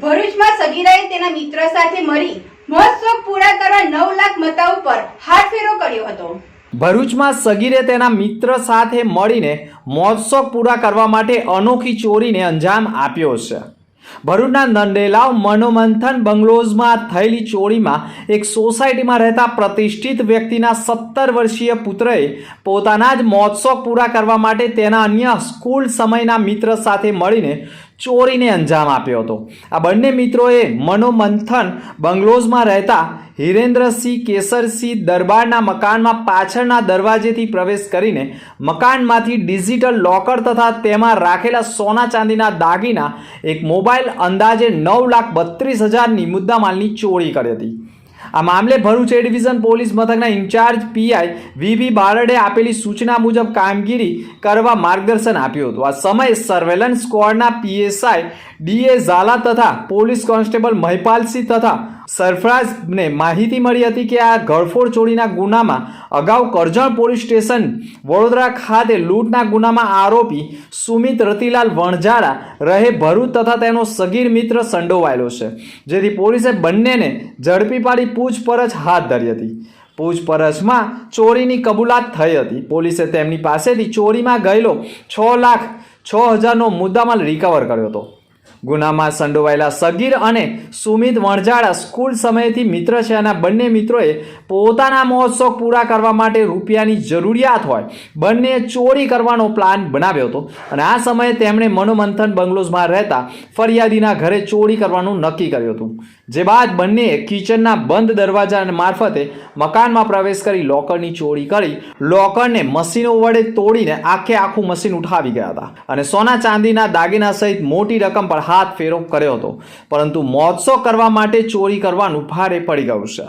ભરૂચમાં સગીરાએ તેના મિત્ર સાથે મળી મહોત્સવ પૂરા કરવા નવ લાખ મતા ઉપર હાથફેરો કર્યો હતો. ભરૂચમાં સગીરે તેના મિત્ર સાથે મળીને મહોત્સવ પૂરા કરવા માટે અનોખી ચોરીને અંજામ આપ્યો છે. ભરૂચના નંદેલાવ મનોમંથન બંગલોઝમાં થયેલી ચોરીમાં એક સોસાયટીમાં રહેતા પ્રતિષ્ઠિત વ્યક્તિના સત્તર વર્ષીય પુત્રએ પોતાના જ મહોત્સવ પૂરા કરવા માટે તેના અન્ય સ્કૂલ સમયના મિત્ર સાથે મળીને ચોરીને અંજામ આપ્યો હતો. આ બંને મિત્રોએ મનોમંથન બંગલોઝમાં રહેતા હિરેન્દ્રસિંહ કેસરસિંહ દરબારના મકાનમાં પાછળના દરવાજેથી પ્રવેશ કરીને મકાનમાંથી ડિજિટલ લોકર તથા તેમાં રાખેલા સોના ચાંદીના દાગીના, એક મોબાઈલ અંદાજે નવ લાખ બત્રીસ હજારની મુદ્દામાલની ચોરી કરી હતી. આ મામલે ભરૂચ એ ડિવિઝન પોલીસ મથકના ઇન્ચાર્જ પીઆઈ વીવી બારડે આપેલી સૂચના મુજબ કામગીરી કરવા માર્ગદર્શન આપ્યું હતું. આ સમયે સર્વેલન્સ સ્ક્વોડના પીએસઆઈ ડીએ ઝાલા તથા પોલીસ કોન્સ્ટેબલ મહિપાલસિંહ તથા સરફરાઝને માહિતી મળી હતી કે આ ઘરફોડ ચોરીના ગુનામાં અગાઉ કરજણ પોલીસ સ્ટેશન વડોદરા ખાતે લૂંટના ગુનામાં આરોપી સુમિત રતિલાલ વણઝારા રહે ભરૂચ તથા તેનો સગીર મિત્ર સંડોવાયેલો છે, જેથી પોલીસે બંનેને ઝડપી પાડી પૂછપરછ હાથ ધરી હતી. પૂછપરછમાં ચોરીની કબૂલાત થઈ હતી. પોલીસે તેમની પાસેથી ચોરીમાં ગયેલો છ લાખ છ હજારનો મુદ્દામાલ રિકવર કર્યો હતો. ગુનામાં સંડોવાયેલા સગીર અને સુમિત વણઝાળા સ્કૂલ સમયથી મિત્ર છે અને બંને મિત્રોએ પોતાના મહોત્સવ પૂરા કરવા માટે રૂપિયાની જરૂરિયાત હોય, બંને ચોરી કરવાનો પ્લાન બનાવ્યો હતો. અને આ સમયે તેમણે મનોમંથન બંગલોઝમાં રહેતા ફરિયાદીના ઘરે ચોરી કરવાનું નક્કી કર્યું હતું. જે બાદ બંનેએ કિચનના બંધ દરવાજા મારફતે મકાનમાં પ્રવેશ કરી લોકરની ચોરી કરી, લોકરને મશીનો વડે તોડીને આખે આખું મશીન ઉઠાવી ગયા હતા. અને સોના ચાંદીના દાગીના સહિત મોટી રકમ પર હાથ ફેરો કર્યો હતો. પરંતુ મહોત્સવ કરવા માટે ચોરી કરવાનું ભારે પડી ગયું છે.